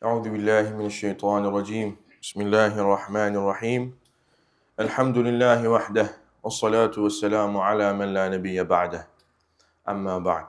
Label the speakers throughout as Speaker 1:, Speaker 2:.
Speaker 1: أعوذ بالله من الشيطان الرجيم. بسم الله الرحمن الرحيم. الحمد لله وحده والصلاة والسلام على من لا نبي بعده. أما بعد.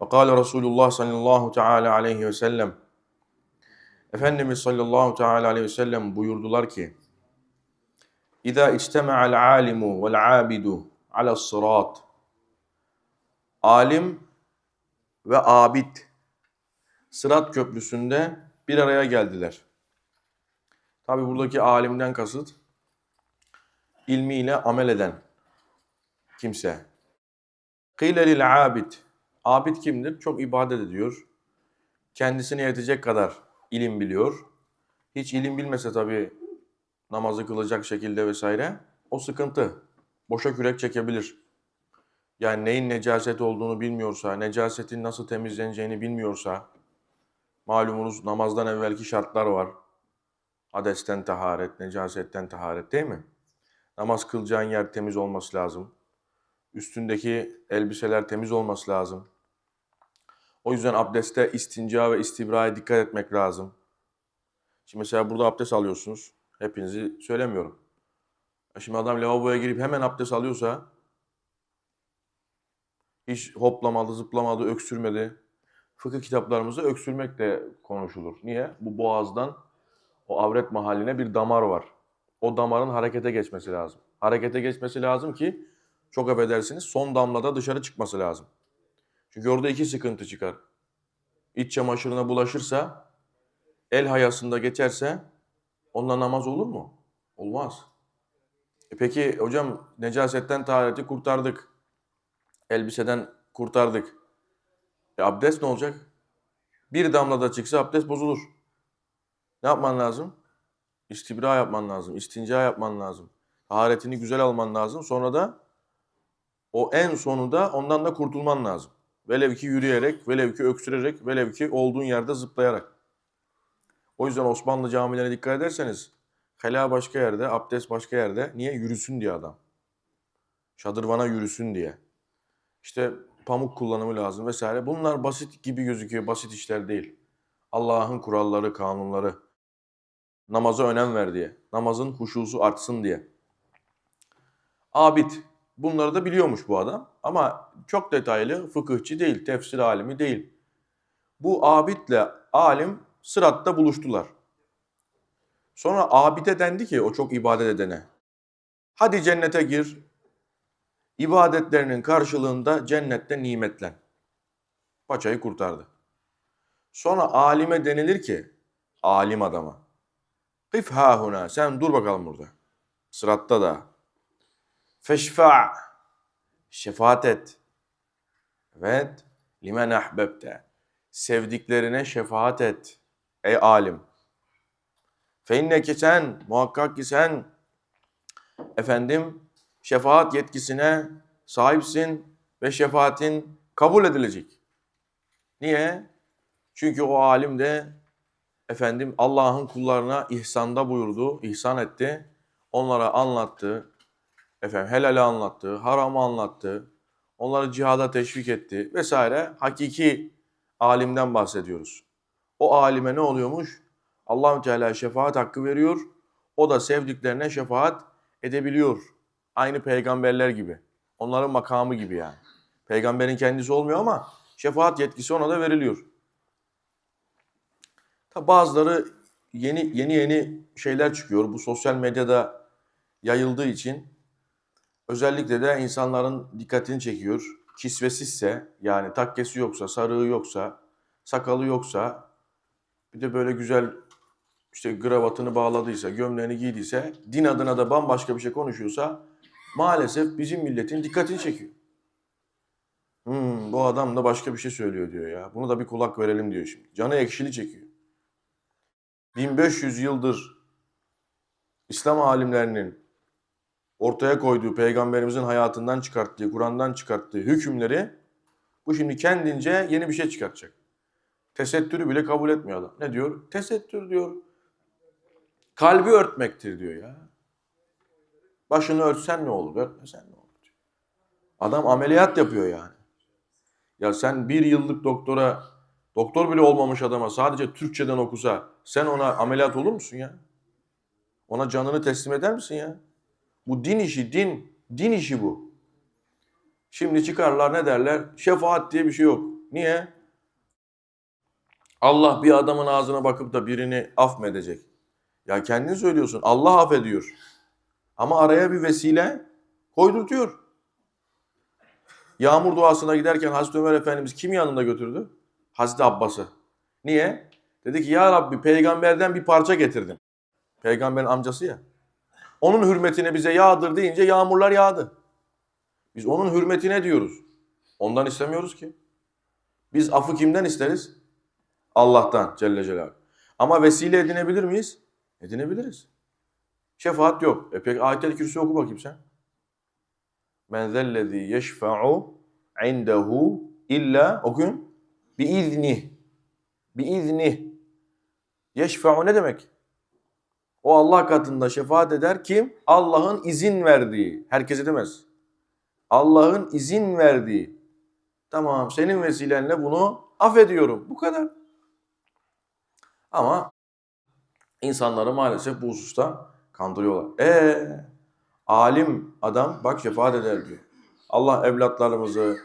Speaker 1: وقال رسول الله صلى الله تعالى عليه وسلم Efendimiz sallallahu teala aleyhi ve sellem buyurdular ki İza içtema'al alimu vel abidu ala sırat Alim ve abid Sırat köprüsünde bir araya geldiler. Tabi buradaki alimden kasıt ilmiyle amel eden kimse. Kıyle lil abid. Abid kimdir? Çok ibadet ediyor. Kendisine yetecek kadar ilim biliyor. Hiç ilim bilmese tabi namazı kılacak şekilde vesaire o sıkıntı. Boşa kürek çekebilir. Yani neyin necaset olduğunu bilmiyorsa, necasetin nasıl temizleneceğini bilmiyorsa, malumunuz namazdan evvelki şartlar var. Adesten taharet, necasetten taharet değil mi? Namaz kılacağın yer temiz olması lazım. Üstündeki elbiseler temiz olması lazım. O yüzden abdestte istinca ve istibraya dikkat etmek lazım. Şimdi mesela burada abdest alıyorsunuz. Hepinizi söylemiyorum. Şimdi adam lavaboya girip hemen abdest alıyorsa hiç hoplamadı, zıplamadı, öksürmedi. Fıkıh kitaplarımızda öksürmek de konuşulur. Niye? Bu boğazdan o avret mahalline bir damar var. O damarın harekete geçmesi lazım. Harekete geçmesi lazım ki çok affedersiniz son damlada dışarı çıkması lazım. Çünkü orada iki sıkıntı çıkar. İç çamaşırına bulaşırsa, el hayasında geçerse onunla namaz olur mu? Olmaz. E peki hocam necasetten tahareti kurtardık. Elbiseden kurtardık. E abdest ne olacak? Bir damla da çıksa abdest bozulur. Ne yapman lazım? İstibra yapman lazım, istinca yapman lazım. Taharetini güzel alman lazım. Sonra da o en sonunda ondan da kurtulman lazım. Velev ki yürüyerek, velev ki öksürerek, velev ki olduğun yerde zıplayarak. O yüzden Osmanlı camilerine dikkat ederseniz hela başka yerde, abdest başka yerde. Niye? Yürüsün diye adam. Şadırvana yürüsün diye. İşte pamuk kullanımı lazım vesaire. Bunlar basit gibi gözüküyor. Basit işler değil. Allah'ın kuralları, kanunları. Namaza önem ver diye. Namazın huşusu artsın diye. Abid. Bunları da biliyormuş bu adam. Ama çok detaylı fıkıhçı değil, tefsir alimi değil. Bu abidle alim sıratta buluştular. Sonra abide dendi ki o çok ibadet edene. Hadi cennete gir. İbadetlerinin karşılığında cennette nimetlen. Paçayı kurtardı. Sonra alime denilir ki, alim adama. Kıf hahuna, sen dur bakalım burada. Sıratta da. Feşfa, şefaat et. Evet, limen ahbebte. Sevdiklerine şefaat et. Ey alim. Fe ki sen, muhakkak ki sen, efendim, şefaat yetkisine sahipsin ve şefaatin kabul edilecek. Niye? Çünkü o alim de efendim Allah'ın kullarına ihsanda buyurdu, ihsan etti. Onlara anlattı, efendim helali anlattı, haramı anlattı, onları cihada teşvik etti vesaire. Hakiki alimden bahsediyoruz. O alime ne oluyormuş? Allahü Teala şefaat hakkı veriyor. O da sevdiklerine şefaat edebiliyor. Aynı peygamberler gibi. Onların makamı gibi yani. Peygamberin kendisi olmuyor ama şefaat yetkisi ona da veriliyor. Tabi bazıları yeni yeni yeni şeyler çıkıyor. Bu sosyal medyada yayıldığı için özellikle de insanların dikkatini çekiyor. Kisvesizse yani takkesi yoksa, sarığı yoksa, sakalı yoksa bir de böyle güzel işte kravatını bağladıysa, gömleğini giydiyse, din adına da bambaşka bir şey konuşuyorsa maalesef bizim milletin dikkatini çekiyor. Hmm, bu adam da başka bir şey söylüyor diyor ya. Bunu da bir kulak verelim diyor şimdi. Canı ekşili çekiyor. 1500 yıldır İslam alimlerinin ortaya koyduğu, peygamberimizin hayatından çıkarttığı, Kur'an'dan çıkarttığı hükümleri bu şimdi kendince yeni bir şey çıkartacak. Tesettürü bile kabul etmiyor adam. Ne diyor? Tesettür diyor. Kalbi örtmektir diyor ya. Başını örtsen ne olur, örtmesen ne olur. Adam ameliyat yapıyor yani. Ya sen bir yıllık doktora Doktor bile olmamış adama sadece Türkçeden okusa sen ona ameliyat olur musun ya? Ona canını teslim eder misin ya? Bu din işi, din. Din işi bu. Şimdi çıkarlar ne derler? Şefaat diye bir şey yok. Niye? Allah bir adamın ağzına bakıp da birini affedecek. Ya kendin söylüyorsun. Allah affediyor. Ama araya bir vesile koydurtuyor. Yağmur duasına giderken Hazreti Ömer Efendimiz kim yanında götürdü? Hazreti Abbas'ı. Niye? Dedi ki ya Rabbi peygamberden bir parça getirdim. Peygamberin amcası ya. Onun hürmetine bize yağdır deyince yağmurlar yağdı. Biz onun hürmetine diyoruz. Ondan istemiyoruz ki. Biz afı kimden isteriz? Allah'tan Celle Celaluhu. Ama vesile edinebilir miyiz? Edinebiliriz. Şefaat yok. E peki ayet-el kürsü oku bakayım sen. Men zellezî yeşfe'u indehu illa okuyun. Bi izni. Bi izni. Yeşfe'u ne demek? O Allah katında şefaat eder kim? Allah'ın izin verdiği. Herkes edemez. Allah'ın izin verdiği. Tamam senin vesilenle bunu affediyorum. Bu kadar. Ama insanları maalesef bu hususta kandırıyorlar. E alim adam bak şefaat eder diyor. Allah evlatlarımızı,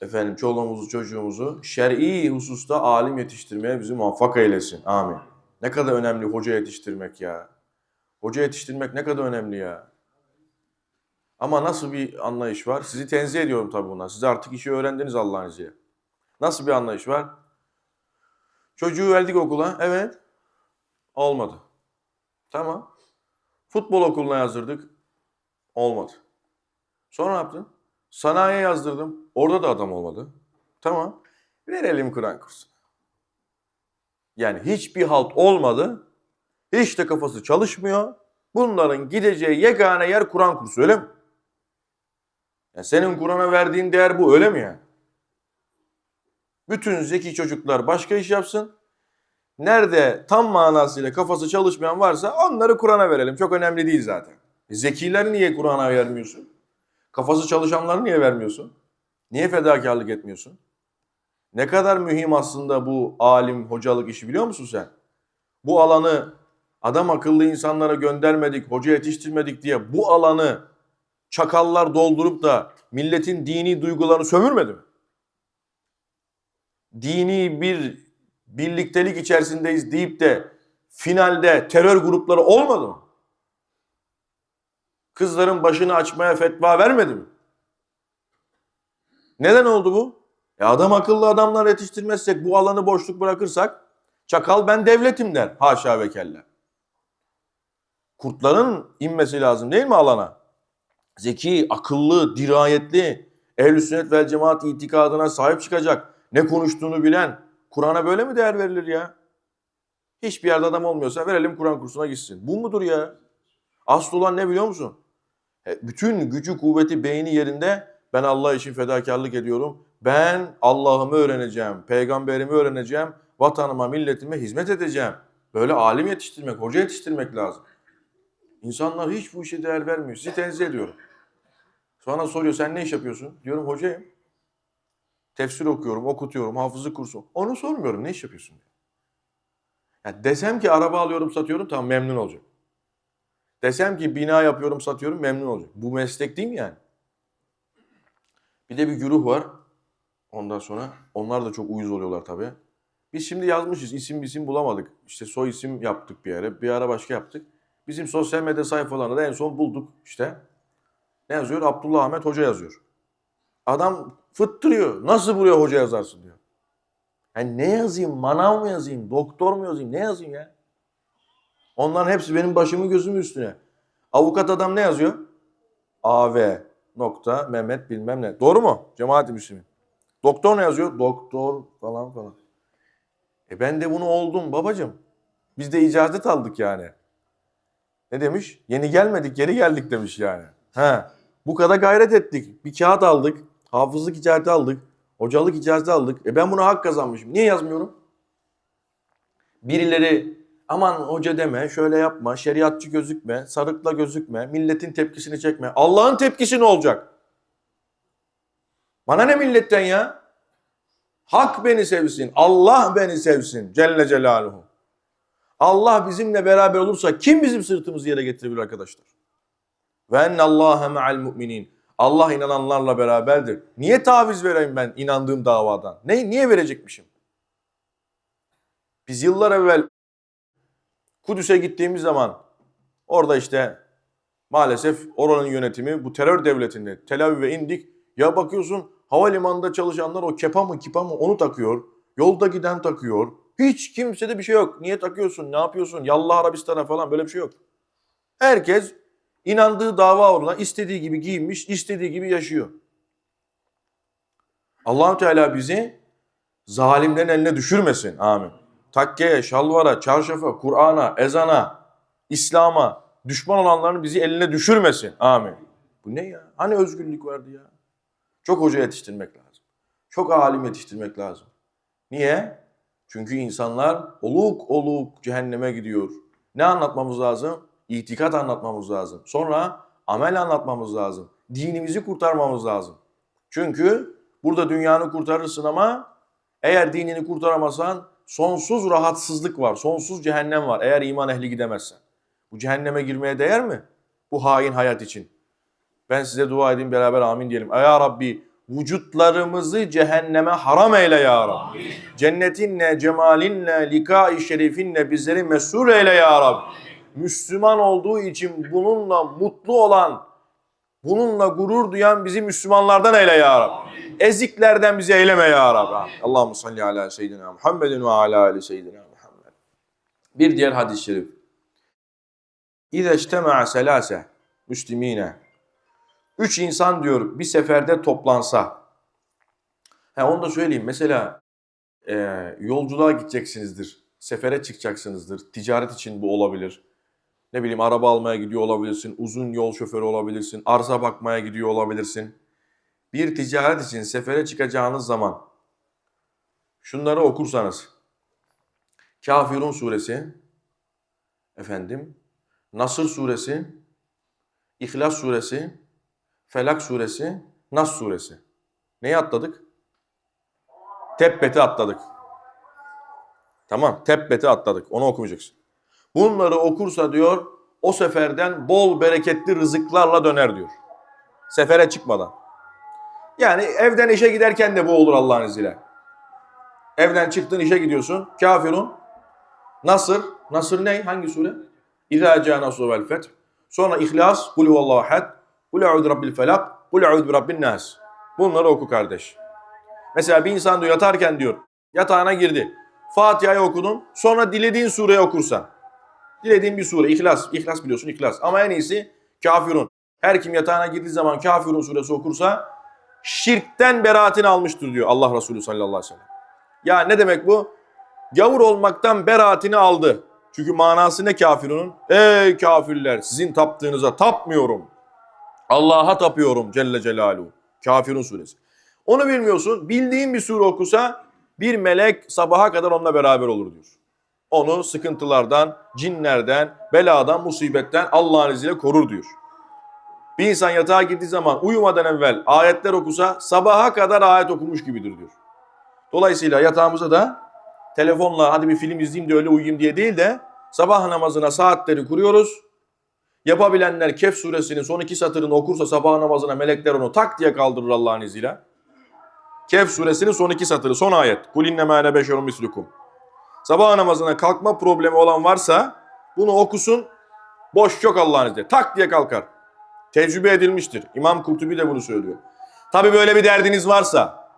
Speaker 1: efendim çoluğumuzu, çocuğumuzu şer'i hususta alim yetiştirmeye bizi muvaffak eylesin. Amin. Ne kadar önemli hoca yetiştirmek ya. Hoca yetiştirmek ne kadar önemli ya. Ama nasıl bir anlayış var? Sizi tenzih ediyorum tabii buna. Siz artık işi öğrendiniz Allah'ın izniyle. Nasıl bir anlayış var? Çocuğu verdik okula. Evet. Olmadı. Tamam. Futbol okuluna yazdırdık. Olmadı. Sonra ne yaptın? Sanayiye yazdırdım. Orada da adam olmadı. Tamam. Verelim Kur'an kursuna. Yani hiçbir halt olmadı. Hiç de kafası çalışmıyor. Bunların gideceği yegane yer Kur'an kursu öyle mi? Ya senin Kur'an'a verdiğin değer bu öyle mi yani? Bütün zeki çocuklar başka iş yapsın. Nerede tam manasıyla kafası çalışmayan varsa onları Kur'an'a verelim. Çok önemli değil zaten. E zekileri niye Kur'an'a vermiyorsun? Kafası çalışanları niye vermiyorsun? Niye fedakarlık etmiyorsun? Ne kadar mühim aslında bu alim, hocalık işi biliyor musun sen? Bu alanı adam akıllı insanlara göndermedik, hoca yetiştirmedik diye bu alanı çakallar doldurup da milletin dini duygularını sömürmedi mi? Dini bir birliktelik içerisindeyiz deyip de finalde terör grupları olmadı mı? Kızların başını açmaya fetva vermedi mi? Neden oldu bu? E adam akıllı adamlar yetiştirmezsek, bu alanı boşluk bırakırsak çakal ben devletim der. Haşa ve kella. Kurtların inmesi lazım değil mi alana? Zeki, akıllı, dirayetli, ehl-i sünnet vel cemaat itikadına sahip çıkacak, ne konuştuğunu bilen, Kur'an'a böyle mi değer verilir ya? Hiçbir yerde adam olmuyorsa verelim Kur'an kursuna gitsin. Bu mudur ya? Asıl olan ne biliyor musun? E, Bütün gücü, kuvveti, beyni yerinde ben Allah için fedakarlık ediyorum. Ben Allah'ımı öğreneceğim, peygamberimi öğreneceğim, vatanıma, milletime hizmet edeceğim. Böyle alim yetiştirmek, hoca yetiştirmek lazım. İnsanlar hiç bu işe değer vermiyor. Sizi tenzih ediyorum. Sonra soruyor sen ne iş yapıyorsun? Diyorum hocayım. Tefsir okuyorum, okutuyorum, hafızlık kursu. Onu sormuyorum ne iş yapıyorsun diye. Ya desem ki araba alıyorum, satıyorum tamam memnun olacağım. Desem ki bina yapıyorum, satıyorum memnun olacağım. Bu meslek değil mi yani? Bir de bir güruh var. Ondan sonra onlar da çok uyuz oluyorlar tabii. Biz şimdi yazmışız isim isim bulamadık. İşte soy isim yaptık bir ara. Bir ara başka yaptık. Bizim sosyal medya sayfalarında da en son bulduk işte. Ne yazıyor? Abdullah Ahmet Hoca yazıyor. Adam fıttırıyor. Nasıl buraya hoca yazarsın diyor. Yani ne yazayım? Manav mı yazayım? Doktor mu yazayım? Ne yazayım ya? Onların hepsi benim başımın gözümün üstüne. Avukat adam ne yazıyor? AV nokta Mehmet bilmem ne. Doğru mu? Cemaat-i Müslümin. Doktor ne yazıyor? Doktor falan falan. E ben de bunu oldum babacım. Biz de icazet aldık yani. Ne demiş? Yeni gelmedik, geri geldik demiş yani. He. Bu kadar gayret ettik. Bir kağıt aldık. Hafızlık icazeti aldık. Hocalık icazeti aldık. E ben buna hak kazanmışım. Niye yazmıyorum? Birileri aman hoca deme, şöyle yapma, şeriatçı gözükme, sarıkla gözükme, milletin tepkisini çekme. Allah'ın tepkisi ne olacak? Bana ne milletten ya? Hak beni sevsin. Allah beni sevsin. Celle Celaluhu. Allah bizimle beraber olursa kim bizim sırtımızı yere getirebilir arkadaşlar? Ve ennallâhe me'al mu'minin. Allah inananlarla beraberdir. Niye taviz vereyim ben inandığım davadan? Ne, niye verecekmişim? Biz yıllar evvel Kudüs'e gittiğimiz zaman orada işte maalesef oranın yönetimi bu terör devletinde Tel Aviv'e indik. Ya bakıyorsun havalimanında çalışanlar o kepa mı kipa mı onu takıyor. Yolda giden takıyor. Hiç kimsede bir şey yok. Niye takıyorsun? Ne yapıyorsun? Yallah Arabistan'a falan böyle bir şey yok. Herkes inandığı dava uğruna istediği gibi giyinmiş, istediği gibi yaşıyor. Allahu Teala bizi zalimlerin eline düşürmesin. Amin. Takkeye, şalvara, çarşafa, Kur'an'a, ezana, İslam'a düşman olanların bizi eline düşürmesin. Amin. Bu ne ya? Hani özgürlük vardı ya? Çok hoca yetiştirmek lazım. Çok alim yetiştirmek lazım. Niye? Çünkü insanlar oluk oluk cehenneme gidiyor. Ne anlatmamız lazım? İtikat anlatmamız lazım. Sonra amel anlatmamız lazım. Dinimizi kurtarmamız lazım. Çünkü burada dünyanı kurtarırsın ama eğer dinini kurtaramazsan sonsuz rahatsızlık var, sonsuz cehennem var eğer iman ehli gidemezsen. Bu cehenneme girmeye değer mi? Bu hain hayat için. Ben size dua edeyim beraber amin diyelim. Ey Ya Rabbi vücutlarımızı cehenneme haram eyle ya Rabbi. Cennetinle, cemalinle, likai şerifinle bizleri mesul eyle ya Rabbi. Müslüman olduğu için bununla mutlu olan, bununla gurur duyan bizi Müslümanlardan eyle ya Rabbi. Eziklerden bizi eyleme ya Rabbi. Allahümme salli ala seyyidina Muhammedin ve ala ali seyyidina Muhammed. Bir diğer hadis-i şerif. İze içtema'a selase müslimine. Üç insan diyor bir seferde toplansa. Ha onu da söyleyeyim. Mesela e, yolculuğa gideceksinizdir. Sefere çıkacaksınızdır. Ticaret için bu olabilir. Ne bileyim araba almaya gidiyor olabilirsin. Uzun yol şoförü olabilirsin. Arsa bakmaya gidiyor olabilirsin. Bir ticaret için sefere çıkacağınız zaman şunları okursanız. Kafirun suresi, efendim, Nasır suresi, İhlas suresi, Felak suresi, Nas suresi. Neyi atladık? Tebbet'i atladık. Tamam, Tebbet'i atladık. Onu okumayacaksın. Bunları okursa diyor, o seferden bol bereketli rızıklarla döner diyor. Sefere çıkmadan. Yani evden işe giderken de bu olur Allah'ın izniyle. Evden çıktın işe gidiyorsun. Kafirun. Nasır. Nasır ne? Hangi sure? İzâ câ nasru vel feth. Sonra İhlas. Kul huvallahu ahad. Kul eûzü rabbil felak. Kul eûzü birabbin nas. Bunları oku kardeş. Mesela bir insan diyor yatarken diyor. Yatağına girdi. Fatiha'yı okudun. Sonra dilediğin sureyi okursan. Dilediğin bir sure. İhlas. İhlas biliyorsun İhlas. Ama en iyisi kafirun. Her kim yatağına girdiği zaman kafirun suresi okursa şirkten beraatini almıştır diyor Allah Resulü sallallahu aleyhi ve sellem. Ya ne demek bu? Gavur olmaktan beraatini aldı. Çünkü manası ne kafirunun? Ey kafirler sizin taptığınıza tapmıyorum. Allah'a tapıyorum Celle Celaluhu. Kafirun suresi. Onu bilmiyorsun. Bildiğin bir sure okusa bir melek sabaha kadar onunla beraber olur diyor. Onu sıkıntılardan, cinlerden, beladan, musibetten Allah'ın izniyle korur diyor. Bir insan yatağa girdiği zaman uyumadan evvel ayetler okusa sabaha kadar ayet okumuş gibidir diyor. Dolayısıyla yatağımıza da telefonla hadi bir film izleyeyim de öyle uyuyayım diye değil de sabah namazına saatleri kuruyoruz. Yapabilenler Kehf suresinin son iki satırını okursa sabah namazına melekler onu tak diye kaldırır Allah'ın izniyle. Kehf suresinin son iki satırı, son ayet. Kul inne mâne beşerun mislukum. Sabah namazına kalkma problemi olan varsa bunu okusun. Boş yok Allah'ın izniyle. Tak diye kalkar. Tecrübe edilmiştir. İmam Kurtubi de bunu söylüyor. Tabi böyle bir derdiniz varsa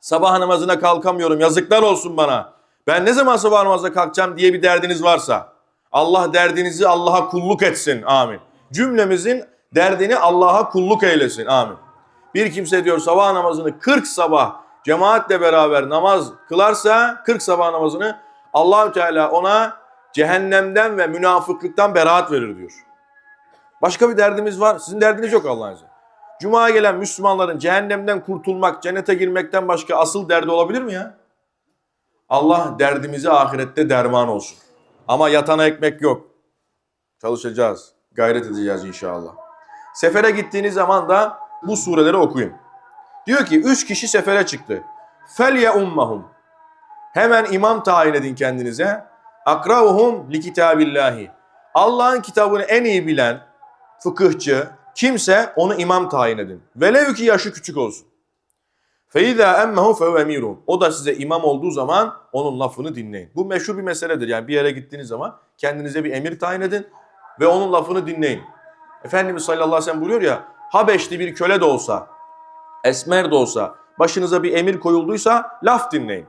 Speaker 1: sabah namazına kalkamıyorum yazıklar olsun bana. Ben ne zaman sabah namazına kalkacağım diye bir derdiniz varsa Allah derdinizi Allah'a kulluk etsin. Amin. Cümlemizin derdini Allah'a kulluk eylesin. Amin. Bir kimse diyor sabah namazını 40 sabah cemaatle beraber namaz kılarsa 40 sabah namazını Allahü Teala ona cehennemden ve münafıklıktan beraat verir diyor. Başka bir derdimiz var. Sizin derdiniz yok Allah'ın izniyle. Cuma'ya gelen Müslümanların cehennemden kurtulmak, cennete girmekten başka asıl derdi olabilir mi ya? Allah derdimizi ahirette derman olsun. Ama yatana ekmek yok. Çalışacağız. Gayret edeceğiz inşallah. Sefere gittiğiniz zaman da bu sureleri okuyun. Diyor ki üç kişi sefere çıktı. felye ummahum. Hemen imam tayin edin kendinize. Akravuhum li kitabillahi. Allah'ın kitabını en iyi bilen fıkıhçı kimse onu imam tayin edin. Velev ki yaşı küçük olsun. Emmehu fe emirun. O da size imam olduğu zaman onun lafını dinleyin. Bu meşhur bir meseledir. Yani bir yere gittiğiniz zaman kendinize bir emir tayin edin ve onun lafını dinleyin. Efendimiz sallallahu aleyhi ve sellem buyuruyor ya, Habeşli bir köle de olsa, esmer de olsa, başınıza bir emir koyulduysa laf dinleyin.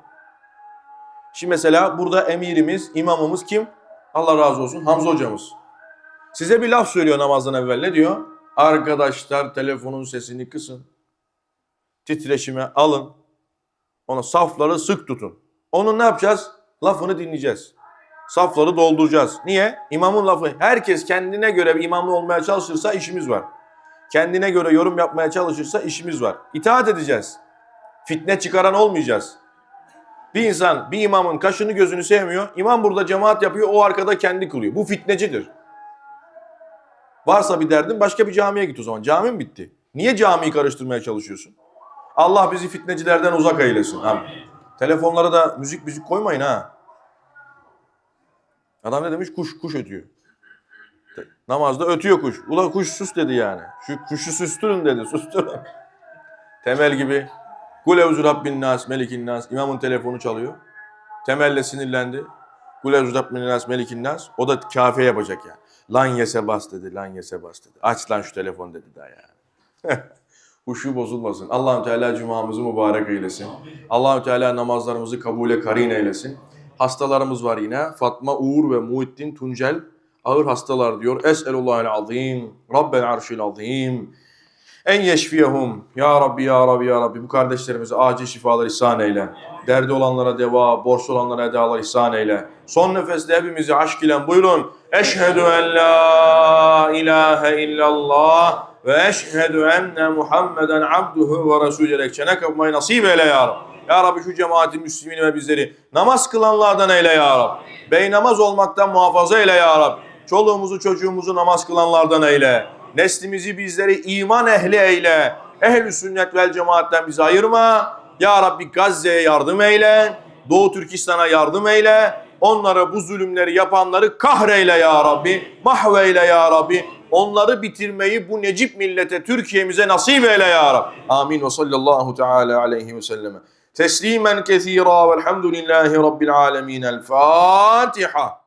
Speaker 1: Şimdi mesela burada emirimiz, imamımız kim? Allah razı olsun Hamza hocamız. Size bir laf söylüyor namazdan evvel ne diyor? Arkadaşlar telefonun sesini kısın. Titreşime alın. Ona safları sık tutun. Onun ne yapacağız? Lafını dinleyeceğiz. Safları dolduracağız. Niye? İmamın lafı. Herkes kendine göre bir imamlı olmaya çalışırsa işimiz var. Kendine göre yorum yapmaya çalışırsa işimiz var. İtaat edeceğiz. Fitne çıkaran olmayacağız. Bir insan bir imamın kaşını gözünü sevmiyor. İmam burada cemaat yapıyor, o arkada kendi kılıyor. Bu fitnecidir. Varsa bir derdin başka bir camiye git o zaman. Cami mi bitti? Niye camiyi karıştırmaya çalışıyorsun? Allah bizi fitnecilerden uzak eylesin. Amin. Telefonlara da müzik müzik koymayın ha. Adam ne demiş? Kuş, kuş ötüyor. Namazda ötüyor kuş. Ula kuş sus dedi yani. Şu kuşu susturun dedi. Susturun. Temel gibi. Kul evzu rabbin nas, melikin nas. İmamın telefonu çalıyor. Temelle sinirlendi. Kul evzu rabbin nas, melikin nas. O da kafe yapacak yani. Lan yese bas dedi, lan yese bas dedi. Aç lan şu telefon dedi daha yani. Huşu bozulmasın. Allahü Teala cumamızı mübarek eylesin. Allahü Teala namazlarımızı kabule karin eylesin. Hastalarımız var yine. Fatma Uğur ve Muhittin Tuncel ağır hastalar diyor. Es'elullahel azim. Rabbel arşil azim. En yeşfiyehum. Ya Rabbi, Ya Rabbi, Ya Rabbi. Bu kardeşlerimize acil şifalar ihsan eyle. Derdi olanlara deva, borç olanlara edalar ihsan eyle. Son nefeste hepimizi aşk ile buyurun. Eşhedü en la ilahe illallah ve eşhedü enne Muhammeden abduhu ve resulü diyerek çene kapmayı nasip eyle ya Rabbi. Ya Rabbi şu cemaati müslimini ve bizleri namaz kılanlardan eyle ya Rabbi. Bey namaz olmaktan muhafaza eyle ya Rabbi. Çoluğumuzu çocuğumuzu namaz kılanlardan eyle. Neslimizi bizleri iman ehli eyle. Ehl-i sünnet vel cemaatten bizi ayırma. Ya Rabbi Gazze'ye yardım eyle. Doğu Türkistan'a yardım eyle. Onlara bu zulümleri yapanları kahreyle ya Rabbi. Mahveyle ya Rabbi. Onları bitirmeyi bu Necip millete, Türkiye'mize nasip eyle ya Rabbi. Amin ve sallallahu teala aleyhi ve selleme. Teslimen kethira velhamdülillahi rabbil alemin. El Fatiha.